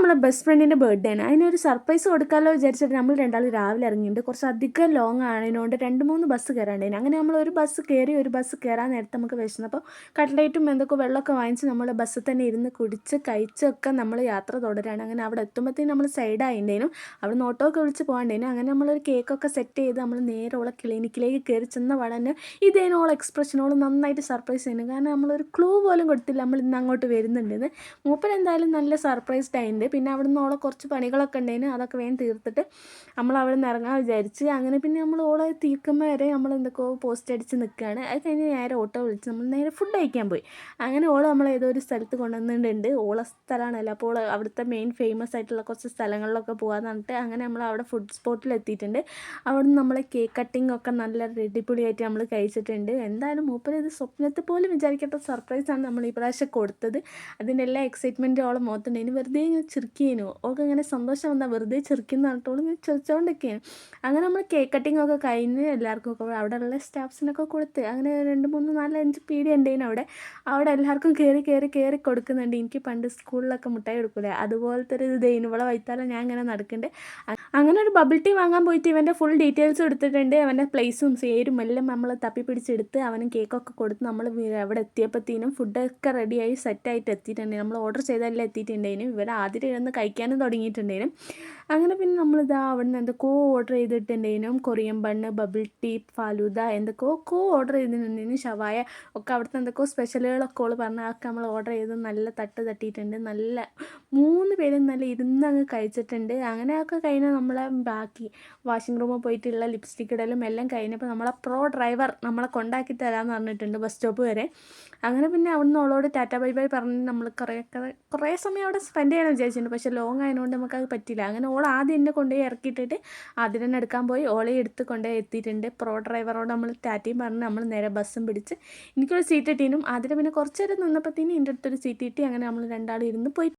നമ്മളെ ബെസ്റ്റ് ഫ്രണ്ടിന്റെ ബർത്ത്ഡേ ആണ്. അതിനൊരു സർപ്രൈസ് കൊടുക്കാമല്ലോ വിചാരിച്ചിട്ട് നമ്മൾ രണ്ടാൾ രാവിലെ ഇറങ്ങിയിട്ടുണ്ട്. കുറച്ച് അധികം ലോങ് ആയതുകൊണ്ട് രണ്ട് മൂന്ന് ബസ് കയറേണ്ടതിന് അങ്ങനെ നമ്മൾ ഒരു ബസ് കയറി ഒരു ബസ് കയറാൻ നേരത്തെ നമുക്ക് വിശന്നപ്പോൾ കട്ട്ലേറ്റും എന്തൊക്കെ വെള്ളമൊക്കെ വാങ്ങിച്ച് നമ്മൾ ബസ്സിൽ തന്നെ ഇരുന്ന് കുടിച്ച് കഴിച്ചൊക്കെ നമ്മൾ യാത്ര തുടരാണ്. അങ്ങനെ അവിടെ എത്തുമ്പോഴത്തേക്കും നമ്മൾ സൈഡ് സൈഡായിണ്ടേനും അവിടെ നിന്ന് ഓട്ടോ ഒക്കെ വിളിച്ച് പോകണ്ടേനും അങ്ങനെ നമ്മളൊരു കേക്കൊക്കെ സെറ്റ് ചെയ്ത് നമ്മൾ നേരെ ഓളെ ക്ലിനിക്കിലേക്ക് കയറി ചെന്ന വടനെ ഇതേനോളം എക്സ്പ്രഷനോട് നന്നായിട്ട് സർപ്രൈസ് ചെയ്യുന്നു. കാരണം നമ്മളൊരു ക്ലൂ പോലും കൊടുത്തില്ല നമ്മൾ ഇന്ന് അങ്ങോട്ട് വരുന്നുണ്ടെന്ന്. മൂപ്പൻ എന്തായാലും നല്ല സർപ്രൈസ്ഡ് ആയിട്ടുണ്ട് പിന്നെ അവിടെ നിന്ന് ഓളെ കുറച്ച് പണികളൊക്കെ ഉണ്ടായിരുന്നു അതൊക്കെ വേഗം തീർത്തിട്ട് നമ്മൾ അവിടെ നിന്ന് ഇറങ്ങാൻ വിചാരിച്ച്. അങ്ങനെ പിന്നെ നമ്മൾ ഓളെ തീർക്കുമ്പോൾ വരെ നമ്മൾ എന്തൊക്കെ പോസ്റ്റ് അടിച്ച് നിൽക്കുകയാണ് അത് കഴിഞ്ഞ് നേരെ ഓട്ടോ വിളിച്ച് നമ്മൾ നേരെ ഫുഡ് കഴിക്കാൻ പോയി. അങ്ങനെ ഓളെ നമ്മൾ ഏതോ ഒരു സ്ഥലത്ത് കൊണ്ടുവന്നിട്ടുണ്ട്. ഓളെ സ്ഥലമാണല്ലോ. അപ്പോൾ അവിടുത്തെ മെയിൻ ഫേമസ് ആയിട്ടുള്ള കുറച്ച് സ്ഥലങ്ങളിലൊക്കെ പോകാമെന്ന് പറഞ്ഞിട്ട് അങ്ങനെ നമ്മൾ അവിടെ ഫുഡ് സ്പോട്ടിൽ എത്തിയിട്ടുണ്ട്. അവിടെ നമ്മൾ കേക്ക് കട്ടിംഗ് ഒക്കെ നല്ല റെഡിപൊളിയായിട്ട് നമ്മൾ കഴിച്ചിട്ടുണ്ട്. എന്തായാലും മൂപ്പര് ഇത് സ്വപ്നത്തിൽ പോലും വിചാരിക്കാത്ത സർപ്രൈസാണ് നമ്മൾ ഈ പ്രാവശ്യം കൊടുത്തത്. അതിന്റെ എല്ലാ എക്സൈറ്റ്മെന്റും ഓളെ മുഖത്തുണ്ടായിരുന്നു വെറുതെ ചിരിക്കേനു ഓൾക്ക് ഇങ്ങനെ സന്തോഷം വന്നാൽ വെറുതെ ചിരിക്കുന്ന ഓൾ ഇങ്ങനെ ചിരിച്ചുകൊണ്ടിരിക്കുകയാണ് അങ്ങനെ നമ്മൾ കേക്ക് കട്ടിംഗ് ഒക്കെ കഴിഞ്ഞ് എല്ലാവർക്കും ഒക്കെ അവിടെയുള്ള സ്റ്റാഫ്സിനൊക്കെ കൊടുത്ത് അങ്ങനെ രണ്ട് മൂന്ന് നാല് അഞ്ച് പീടി ഉണ്ടേനു അവിടെ. അവിടെ എല്ലാവർക്കും കയറി കയറി കയറി കൊടുക്കുന്നുണ്ട്. എനിക്ക് പണ്ട് സ്കൂളിലൊക്കെ മുട്ടായി കൊടുക്കൂലേ? അതുപോലത്തെ ഒരു ഇത് ഇവിടെ വൈത്താലം ഞാൻ ഇങ്ങനെ നടക്കുന്നുണ്ട് അങ്ങനെ ഒരു ബബിൾ ടീ വാങ്ങാൻ പോയിട്ട് ഇവന്റെ ഫുൾ ഡീറ്റെയിൽസ് എടുത്തിട്ടുണ്ട്. അവന്റെ പ്ലേസും പേരും എല്ലാം നമ്മൾ തപ്പി പിടിച്ചെടുത്ത് അവനും കേക്കൊക്കെ കൊടുത്ത് നമ്മൾ അവിടെ എത്തിയപ്പോഴത്തേനും ഫുഡൊക്കെ റെഡിയായി സെറ്റായിട്ട് എത്തിയിട്ടുണ്ട്. നമ്മൾ ഓർഡർ ചെയ്തെല്ലാം എത്തിയിട്ടുണ്ടായിരുന്നു ഇവർ ആദ്യം ഇരുന്ന് കഴിക്കാനും തുടങ്ങിയിട്ടുണ്ടായിരുന്നു അങ്ങനെ പിന്നെ നമ്മളിതാ അവിടെ നിന്ന് എന്തൊക്കെയോ order ചെയ്തിട്ടുണ്ടേനും. Korean bun bubble tea falooda എന്തൊക്കെയോ ഓർഡർ ചെയ്തിട്ടുണ്ടായിരുന്നു ഷവായ ഒക്കെ അവിടുത്തെ എന്തൊക്കെയോ സ്പെഷ്യലുകളൊക്കെ ഓൾ പറഞ്ഞ അതൊക്കെ നമ്മൾ ഓർഡർ ചെയ്ത് നല്ല തട്ട് തട്ടിയിട്ടുണ്ട്. നല്ല മൂന്ന് പേരും നല്ല ഇരുന്ന് അങ്ങ് കഴിച്ചിട്ടുണ്ട്. അങ്ങനെയൊക്കെ കഴിഞ്ഞാൽ നമ്മളെ ബാക്കി വാഷിംഗ് റൂമിൽ പോയിട്ടുള്ള ലിപ്സ്റ്റിക് ഇടലും എല്ലാം കഴിഞ്ഞപ്പോൾ നമ്മളെ പ്രോ ഡ്രൈവർ നമ്മളെ കൊണ്ടാക്കി തരാമെന്ന് പറഞ്ഞിട്ടുണ്ട് ബസ് സ്റ്റോപ്പ് വരെ. അങ്ങനെ പിന്നെ അവിടുന്ന് അവളോട് ടാറ്റ ബൈ ബൈ പറഞ്ഞ് നമ്മൾ കുറേ കുറേ സമയം അവിടെ സ്പെൻഡ് ചെയ്യാൻ വിചാരിച്ചിട്ടുണ്ട്. പക്ഷേ ലോങ് ആയതുകൊണ്ട് നമുക്കത് പറ്റില്ല അങ്ങനെ ഓൾ ആദ്യം എന്നെ കൊണ്ടുപോയി ഇറക്കിയിട്ടിട്ട് ആദ്യം തന്നെ എടുക്കാൻ പോയി. ഓളെ എടുത്ത് കൊണ്ടുപോയി എത്തിയിട്ടുണ്ട്. പ്രോ ഡ്രൈവറോട് നമ്മൾ ടാറ്റയും പറഞ്ഞ് നമ്മൾ നേരെ ബസ്സും പിടിച്ച് എനിക്കൊരു സീറ്റ് കിട്ടീനും. ആദ്യം പിന്നെ കുറച്ചേരം നിന്നപ്പോഴത്തേനും എന്റെ അടുത്തൊരു സീറ്റ് കിട്ടി. അങ്ങനെ നമ്മൾ രണ്ടാളും ഇരുന്ന് പോയി.